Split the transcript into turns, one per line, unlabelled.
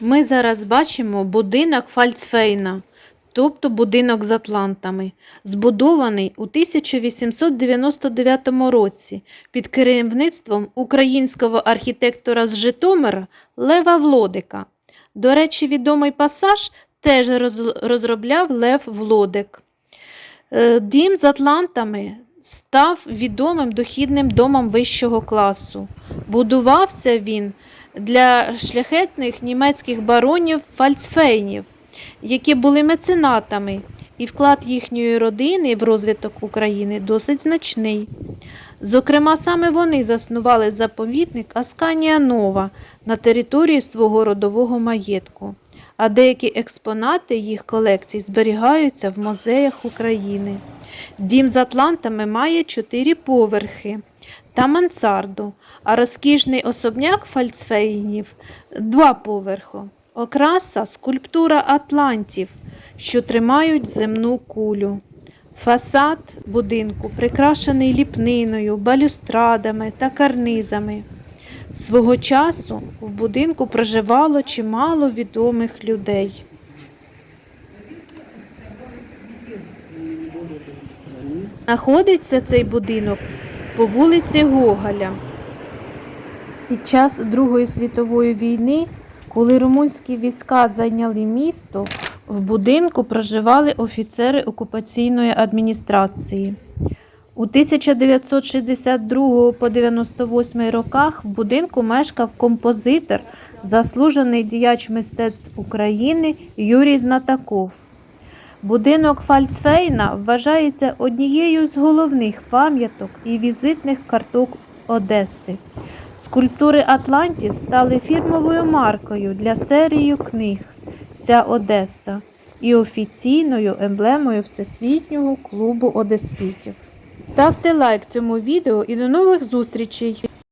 Ми зараз бачимо будинок Фальцфейна, тобто будинок з атлантами, збудований у 1899 році під керівництвом українського архітектора з Житомира Лева Влодика. До речі, відомий пасаж теж розробляв Лев Влодик. Е, Дім з атлантами став відомим дохідним домом вищого класу. Будувався він для шляхетних німецьких баронів Фальцфейнів, які були меценатами, і вклад їхньої родини в розвиток України досить значний. Зокрема, саме вони заснували заповідник Асканія Нова на території свого родового маєтку, а деякі експонати їх колекцій зберігаються в музеях України. Дім з атлантами має чотири поверхи та мансарду, а розкішний особняк фальцфейнів два поверхи. Окраса скульптура атлантів, що тримають земну кулю. Фасад будинку прикрашений ліпниною, балюстрадами та карнизами. Свого часу в будинку проживало чимало відомих людей. Знаходиться цей будинок по вулиці Гоголя. Під час Другої світової війни, коли румунські війська зайняли місто, в будинку проживали офіцери окупаційної адміністрації. У 1962 по 98 роках в будинку мешкав композитор, заслужений діяч мистецтв України Юрій Знатаков. Будинок Фальцфейна вважається однією з головних пам'яток і візитних карток Одеси. Скульптури Атлантів стали фірмовою маркою для серії книг Вся Одеса і офіційною емблемою Всесвітнього клубу одеситів. Ставте лайк цьому відео і до нових зустрічей!